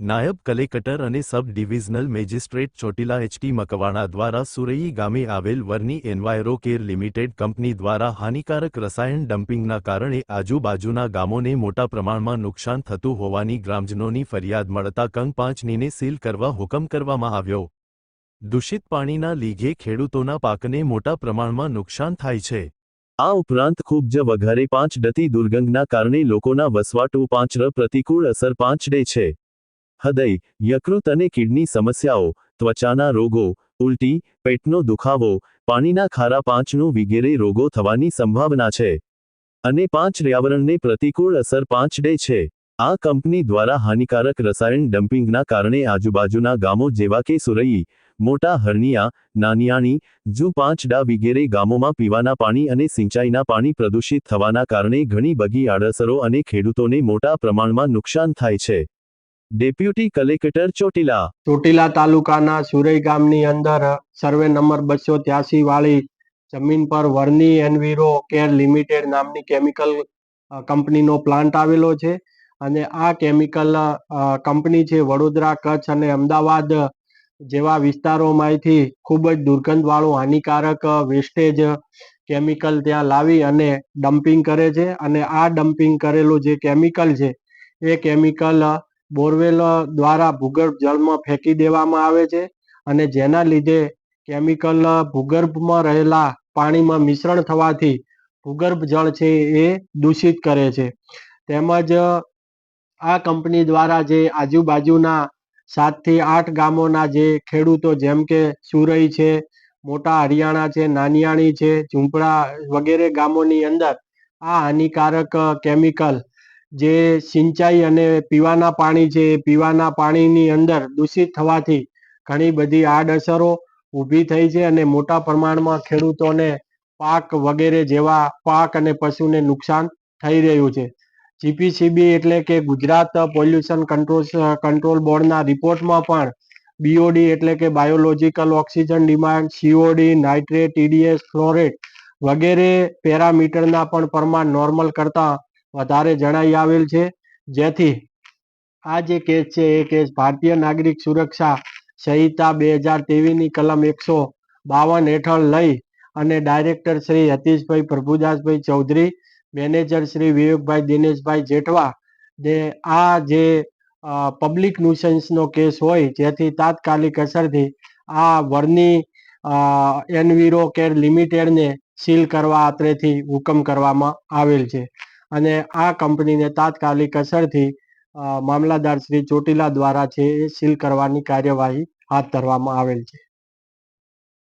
નાયબ કલેક્ટર અને sub divisional magistrate Chotila H T Makwana દ્વારા સુરઈ ગામે આવેલ વરની એન્વાયરો કેર લિમિટેડ કંપની દ્વારા હાનિકારક રસાયણ ડમ્પિંગના કારણે આજુબાજુના ગામોને મોટા પ્રમાણમાં નુકસાન થતું હોવાની ગ્રામજનોની ફરિયાદ મળતા કંગ પાંચનીને સીલ કરવા હુકમ કરવામાં આવ્યો. દૂષિત પાણીના લીધે ખેડૂતોના પાકને મોટા પ્રમાણમાં નુકસાન થાય છે. આ ઉપરાંત ખૂબ જ વઘારે પાંચ ડતી દુર્ગંધના કારણે લોકોના વસવાટ પાંચ પ્રતિકૂળ અસર પાંચ ડે છે. હૃદય, યકૃત અને કિડની સમસ્યાઓ, ત્વચાના રોગો, ઉલટી, પેટનો દુખાવો, પાણીના ખારા પાંચનું વગેરે રોગો થવાની સંભાવના છે. અને પાંચ પર્યાવરણને પ્રતિકૂળ અસર પાંચ ડે છે. આ કંપની દ્વારા હાનિકારક રસાયણ ડમ્પિંગના કારણે આજુબાજુના ગામો જેવા કે સુરઈ, મોટા હરણિયા, નાનિયાણી, જુ પાંચ ડા વગેરે ગામોમાં પીવાના પાણી અને સિંચાઈના પાણી પ્રદૂષિત થવાના કારણે ઘણી બગી આડઅસરો અને ખેડૂતોને મોટા પ્રમાણમાં નુકસાન થાય છે. Deputy collector Chotila. ચોટીલા તાલુકાના સુરઈ ગામની અંદર સર્વે નંબર બસો ત્યાસી વાળી જમીન પર વર્ની એનવીરો કેર લિમિટેડ નામની કેમિકલ કંપનીનો પ્લાન્ટ આવેલો છે. અને આ કેમિકલ કંપની છે વડોદરા, કચ્છ અને અમદાવાદ જેવા વિસ્તારોમાંથી ખૂબ જ દુર્ગંધવાળું, હાનિકારક વેસ્ટેજ કેમિકલ ત્યાં લાવી અને ડમ્પિંગ કરે છે. અને આ ડમ્પિંગ કરેલું જે કેમિકલ છે, એ કેમિકલ બોરવેલ દ્વારા ભૂગર્ભ જળમાં ફેંકી દેવામાં આવે છે અને જેના લીધે કેમિકલ ભૂગર્ભમાં રહેલા પાણીમાં મિશ્રણ થવાથી ભૂગર્ભ જળ છે એ દૂષિત કરે છે. તેમજ આ કંપની દ્વારા જે આજુબાજુના સાતથી આઠ ગામોના જે ખેડૂતો જેમ કે સુરઈ છે, મોટા હરિયાણા છે નાનિયાણી છે, ઝૂંપડા વગેરે ગામોની અંદર આ હાનિકારક કેમિકલ જે સિંચાઈ અને પીવાના પાણી છે, એ પીવાના પાણીની અંદર દૂષિત થવાથી ઘણી બધી આડઅસરો ઊભી થઈ છે અને મોટા પ્રમાણમાં ખેડૂતોને પાક વગેરે જેવા પાક અને પશુને નુકસાન થઈ રહ્યું છે. જીપીસીબી એટલે કે ગુજરાત પોલ્યુશન કંટ્રોલ કંટ્રોલ બોર્ડના રિપોર્ટમાં પણ બીઓડી એટલે કે biological oxygen demand COD nitrate TDS fluoride વગેરે પેરામીટરના પણ પ્રમાણ નોર્મલ કરતાં વધારે જણાઈ આવેલ છે. જેથી આ જે કેસ છે, એ કેસ ભારતીય નાગરિક સુરક્ષા સંહિતા બે હજારની કલમ એકસો બાવન હેઠળ લઈ અને ડાયરેક્ટર શ્રી હતીશભાઈ પ્રભુદાસભાઈ ચૌધરી, મેનેજર શ્રી વિવેકભાઈ દિનેશભાઈ જેઠવા ને આ જે પબ્લિક ન્યુસન્સનો કેસ હોય, જેથી તાત્કાલિક અસરથી આ વરની એનવીરો કેર લિમિટેડને સીલ કરવા અત્રેથી હુકમ કરવામાં આવેલ છે. અને આ કંપનીને તાત્કાલિક અસરથી મામલતદાર શ્રી ચોટીલા દ્વારા છે એ સીલ કરવાની કાર્યવાહી હાથ ધરવામાં આવેલ છે.